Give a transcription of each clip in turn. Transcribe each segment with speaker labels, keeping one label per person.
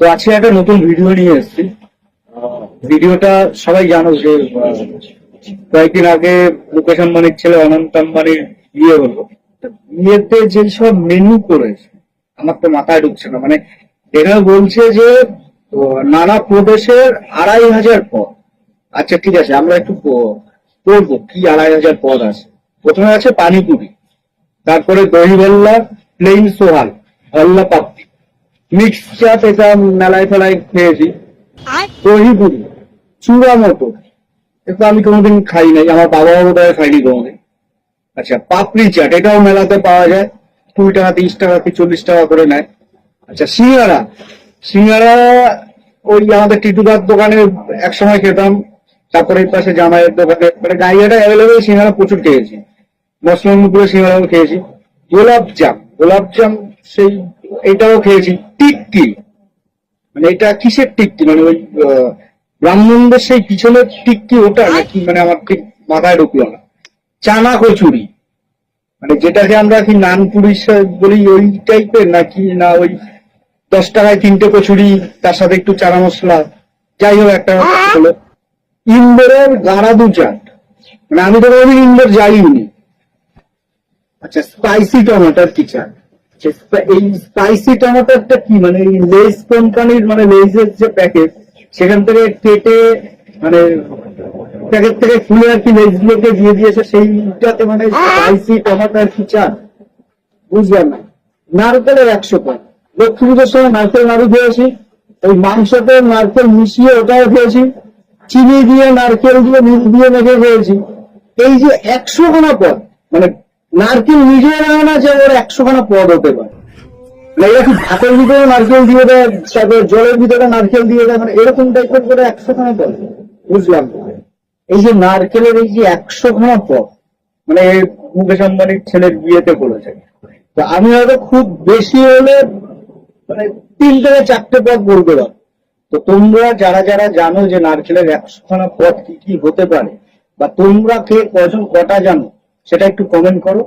Speaker 1: তো আজকে একটা নতুন ভিডিও নিয়ে এসেছি। ভিডিওটা সবাই জানো যে কয়েকদিন আগে মুকেশ আম্বানির ছেলে অনন্ত আম্বানির বিয়ে হলো। বিয়েতে যে সব মেনু করেছে, আমার তো মাথায় ঢুকছে না। মানে এরা বলছে যে নানা প্রদেশের আড়াই হাজার পদ। আচ্ছা ঠিক আছে, আমরা একটু পড়ব কি আড়াই হাজার পদ আছে। প্রথমে আছে পানিপুরি, তারপরে দহিবল্লা প্লেন সোহাল হল্লা পাপড়ি মিক্স চাট এটা মেলায় ফেলায় খেয়েছি। দহিপুরি চূড়া মতো এটা আমি কোনোদিন খাই নাই আমার বাবাও বোধ হয় খাইনি কোনোদিন। আচ্ছা পাপড়ি চাট এটাও মেলাতে পাওয়া যায়। কুড়ি টাকা তিরিশ টাকা কি চল্লিশ টাকা করে নেয়। আচ্ছা সিঙ্গারা। সিঙ্গারা ওই আমাদের টিটুদার দোকানে এক সময় খেতাম। তারপরে এই পাশে জামাইয়ের দোকানে মানে গাড়িয়াটা অ্যাভেলেবেল সিঙ্গারা প্রচুর খেয়েছি। মশলা মুখগুলো সিঙ্গারাও খেয়েছি। গোলাপ জাম গোলাপ জাম সেই এটাও খেয়েছি। টিক্কি। মানে এটা কিসের টিক্কি? মানে ওই ব্রাহ্মণদের সেই পিছনের টিক্কি ওটা নাকি? মানে আমার ঠিক মাথায় ঢুকলো না। চানা কচুরি। মানে যেটাকে আমরা কি নান পুরি বলি ওই টাইপের নাকি না ওই দশ টাকায় তিনটে কচুরি, তার সাথে একটু চানা মশলা? যাই হোক, একটা হলো। ইন্দোরের গাড়াদু চাট। মানে আমি তো কোনোদিন ইন্দোর যাইনি। আচ্ছা স্পাইসি টমেটোর কি চাট? এই স্পাইসি টমেটোরটা কি? মানে লেস কোম্পানির মানে যে সেখান থেকে কেটে মানে প্যাকেট থেকে খুলে আর কি লেজগুলোকে দিয়ে দিয়েছে, সেইটাতে মানে স্পাইসি টমেটোর কি চাট বুঝলাম না। নারকেলের একশো পাঁচ লক্ষ্মী পুজোর সময় নারকেল নাড়ু খেয়েছি ওই মাংসতে নারকেল মিশিয়ে ওটাও খেয়েছি চিনি দিয়ে নারকেল দিয়ে নুন দিয়ে মেখে খেয়েছি। এই যে একশো খানা পদ মানে নারকেল নিজে জানে না যে ওর একশো খানা পদ হতে পারে। মানে এরা ভাতের নারকেল দিয়ে দেয়, তারপর জলের ভিতরে নারকেল দিয়ে দেয় মানে এরকম টাইপের করে একশো খানা পদ। বুঝলাম। এই যে নারকেলের এই যে একশো খানা পদ মানে মুকেশ আম্বানির ছেলের বিয়েতে বলেছে। তো আমি হয়তো খুব বেশি হলে মানে তিন থেকে চারটে পদ বলতে পারব তো তোমরা যারা যারা জানো যে নারকেলের একশো খানা পদ কি কি হতে পারে, বা তোমরা কে কজন কটা জানো সেটা একটু কমেন্ট করো।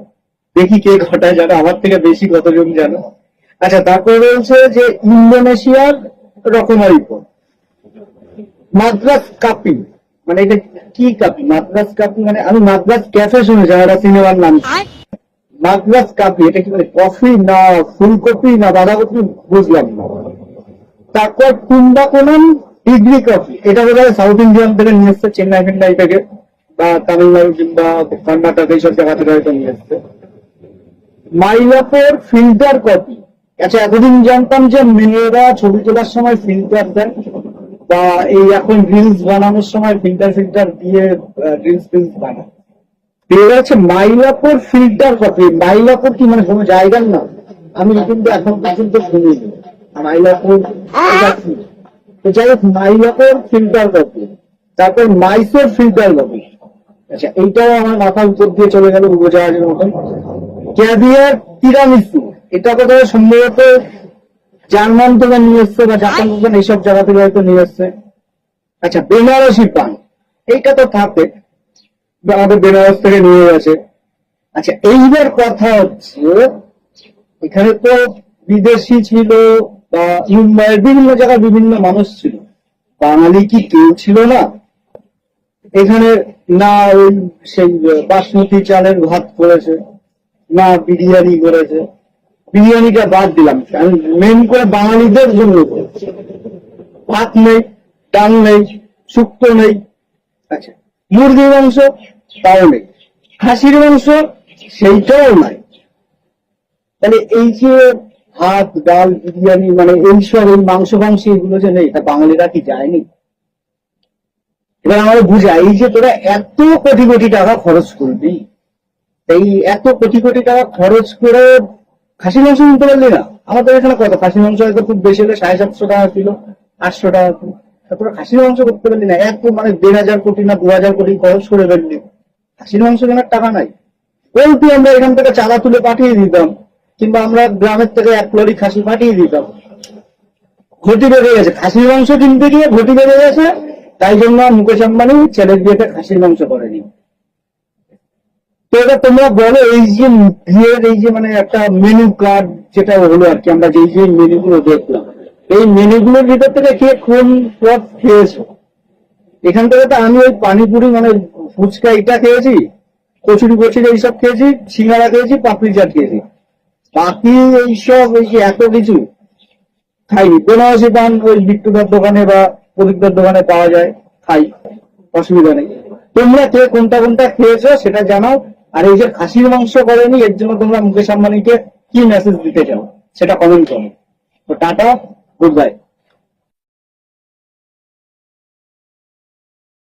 Speaker 1: দেখি কে কটা জানো আমার থেকে বেশি কতজন জানো। আচ্ছা তারপরে রয়েছে যে ইন্দোনেশিয়ার রকমারি পদ মাদ্রাস কাপি মানে এটা কি কাপি? মাদ্রাস কাপি মানে আমি মাদ্রাস ক্যাফে শুনেছি আমার সিনেমার নাম মাদ্রাস কাপি এটা কি মানে কফি না ফুলকপি না বাঁধাকপি বুঝলাম না। তারপর কুম্বাকোনাম ডিগ্রি কফি এটা বোধ হয় সাউথ ইন্ডিয়ান থেকে নিয়ে এসছে চেন্নাই ফেন্নাই থেকে। বা তামিলনাড়ু কিংবা কর্ণাটক, এইসব জায়গা থেকে হয়তো নিয়ে এসছে। মাইলাপোর ফিল্টার কপি আচ্ছা এতদিন জানতাম যে মেয়েরা ছবি তোলার সময় ফিল্টার দেয় বা এই এখন রিলস বানানোর সময় ফিল্টার ফিল্টার দিয়ে রিলস ফিলস বানায়। মাইলাপুর ফিল্টার কপি মাইলাপুর কি মানে কোনো জায়গার না আমি কিন্তু এখন পর্যন্ত শুনিনি। মাইলাপুর যাই হোক মাইলাপুর ফিল্টার কপি তারপর মাইসোর ফিল্টার কফি আচ্ছা এইটাও আমার মাথার উপর দিয়ে চলে গেল উড়োজাহাজের মতন। ক্যাভিয়ার তিরামিসু এটা কোথাও সম্ভবত জার্মান থেকে নিয়ে এসছে বা জাপান থেকে এইসব জায়গা থেকে হয়তো নিয়ে এসছে। আচ্ছা বেনারসি পান এইটা তো থাকে আমাদের বেনারস থেকে নিয়ে গেছে। আচ্ছা এইবার কথা হচ্ছে এখানে তো বিদেশি ছিল বা মুম্বাইয়ের বিভিন্ন জায়গায় বিভিন্ন মানুষ ছিল। বাঙালি কি কেউ ছিল না? এখানে না ওই সেই বাসমতি চালের ভাত করেছে, না বিরিয়ানি করেছে। বিরিয়ানিটা বাদ দিলাম। আমি মেন করে বাঙালিদের জন্য ভাত নেই, ডাল নেই, শুক্তো নেই আচ্ছা। মুরগির মাংস তাও নেই। খাসির মাংস সেইটাও নাই। তাহলে এই যে ভাত, ডাল, বিরিয়ানি মানে এইসব এই মাংস মাংস এগুলো যে নেই তা বাঙালিরা কি যায়নি এবার আমরা বুঝাই যে তোরা এত কোটি কোটি টাকা খরচ করবি। এই এত কোটি কোটি টাকা খরচ করে খাসি মাংস নিতে পারলি না? আমাদের এখানে কত? খাসি মাংস হয়তো খুব বেশি হলে সাড়ে সাতশো টাকা কিলো, আটশো টাকা কিলো। তা তোরা খাসির মাংস করতে পারলি না? এত মানে দেড় হাজার কোটি না দু হাজার কোটি খরচ করে ফেললি। খাসির মাংস কেনার টাকা নাই। ওইটি আমরা এখান থেকে চাঁদা তুলে পাঠিয়ে দিতাম, কিংবা আমরা গ্রামের থেকে এক লরি খাসি পাঠিয়ে দিতাম। ঘটি বেড়ে গেছে। খাসির মাংস কিনতে গিয়ে ঘটি বেড়ে গেছে তাই জন্য মুকেশ আম্বানি ছেলের বিয়েতে খাসির মাংস করেনি। তো এবার তোমরা বলো, এই যে বিয়ের এই যে মানে একটা মেনু কার্ড যেটা হলো আর কি, আমরা যেই যে মেনু গুলো দেখলাম, এই মেনুগুলোর ভিতর থেকে কে কোন পদ খেয়েছো? এখান থেকে তো আমি ওই পানিপুরি মানে ফুচকা এটা খেয়েছি, কচুরি কচুরি এইসব খেয়েছি, সিঙ্গারা খেয়েছি, পাপড়ি চাট খেয়েছি। বাকি এইসব এই যে এত কিছু খাইনি। বেনারসি পান, ওই বিট্টুদার দোকানে বা প্রদীপদার দোকানে পাওয়া যায়, খাই, অসুবিধা নেই। তোমরা কে কোনটা কোনটা খেয়েছো সেটা জানাও, আর এই যে খাসির মাংস করেনি, এর জন্য তোমরা মুকেশ আম্বানিকে কি মেসেজ দিতে চাও সেটা কমেন্ট করো। তো টাটা গুড বাই